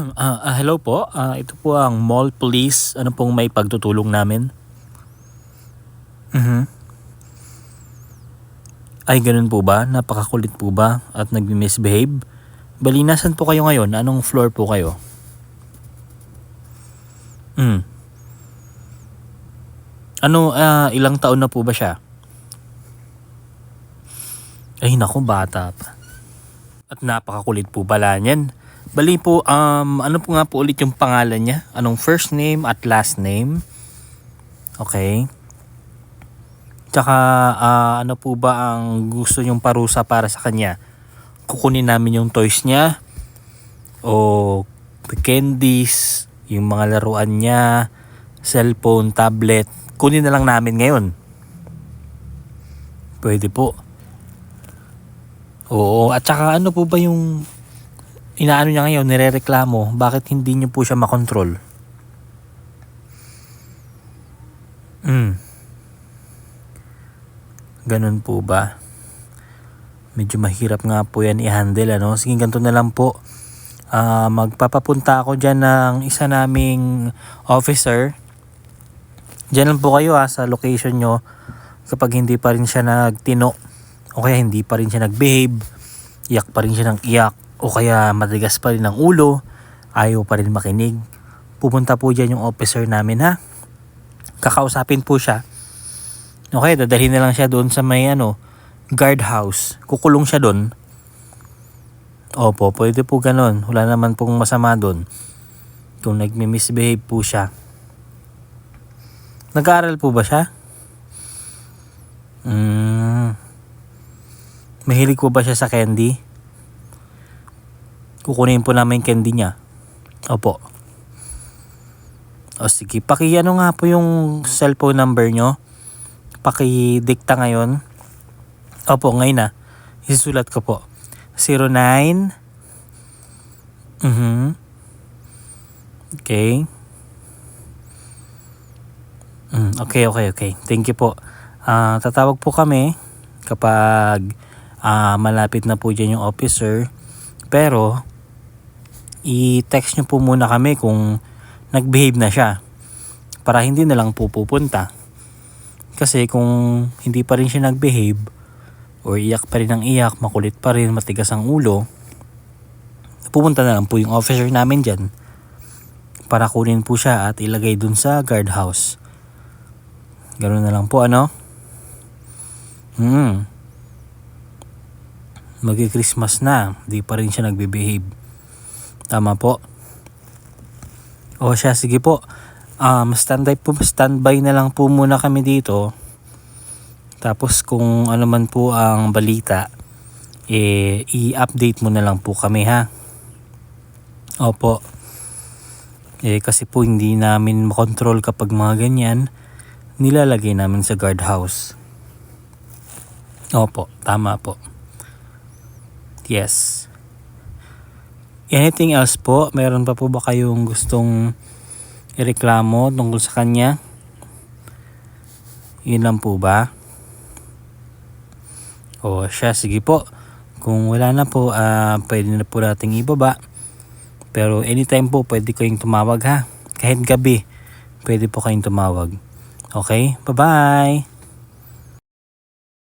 Ah, ah, hello po. Ah, ito po ang mall police. Ano pong may pagtutulong namin? Mhm. Ay, ganun po ba? Napakakulit po ba? At nag-misbehave? Bali, nasan po kayo ngayon? Anong floor po kayo? Hmm. Ano, ah, ilang taon na po ba siya? Ay, naku, bata pa. At napakakulit po pala niyan. Bali po, um, ano po nga po ulit yung pangalan niya? Anong first name at last name? Okay. Tsaka, ah, ano po ba ang gusto nyong parusa para sa kanya? Kukunin namin yung toys niya? O candies, yung mga laruan niya, cellphone, tablet, kunin na lang namin ngayon. Pwede po. Oo, at saka ano po ba yung inaano niya ngayon, nirereklamo, bakit hindi niyo po siya makontrol? Hmm. Ganun po ba? Medyo mahirap nga po yan i-handle, ano? Sige, ganito na lang po. Ah, magpapapunta ako dyan ng isa naming officer. Diyan lang po kayo ha, sa location nyo kapag hindi pa rin siya nagtino o kaya hindi pa rin siya nagbehave, iyak pa rin siya ng iyak o kaya matigas pa rin ang ulo, ayaw pa rin makinig. Pupunta po dyan yung officer namin ha. Kakausapin po siya. Okay, dadalhin na lang siya doon sa may ano, guard house. Kukulong siya doon. Opo, pwede po ganun. Wala naman pong masama doon. Kung nagmi-misbehave po siya. Nag-aaral po ba siya? Mm. Mahilig po ba siya sa candy? Kukunin po namin candy niya. Opo. O sige, paki ano nga po yung cellphone number nyo. Paki-dicta ngayon. Opo, ngayon na. Isusulat ko po. 09 Mhm. Okay. Mm, okay, okay, okay. Thank you po. Ah, tatawag po kami kapag ah, malapit na po dyan yung officer. Pero, i-text nyo po muna kami kung nag-behave na siya. Para hindi na lang po pupunta. Kasi kung hindi pa rin siya nag-behave, or iyak pa rin ang iyak, makulit pa rin, matigas ang ulo, pupunta na lang po yung officer namin dyan para kunin po siya at ilagay dun sa guardhouse. Ganun na lang po, ano? Hmm. Magi-Christmas na, di pa rin siya nagbe-behave. Tama po. O siya, sige po. Um, standby po, standby na lang po muna kami dito. Tapos kung ano man po ang balita, eh, i-update mo na lang po kami ha. Opo. Eh, kasi po hindi namin makontrol kapag mga ganyan, nilalagay namin sa guardhouse. Opo, tama po. Yes. Anything else po? Meron pa po ba kayong gustong ireklamo tungkol sa kanya? Yun lang po ba? O siya, sige po. Kung wala na po, ah pwede na po nating ibaba. Pero anytime po, pwede kayong tumawag ha. Kahit gabi, pwede po kayong tumawag. Okay? Bye-bye!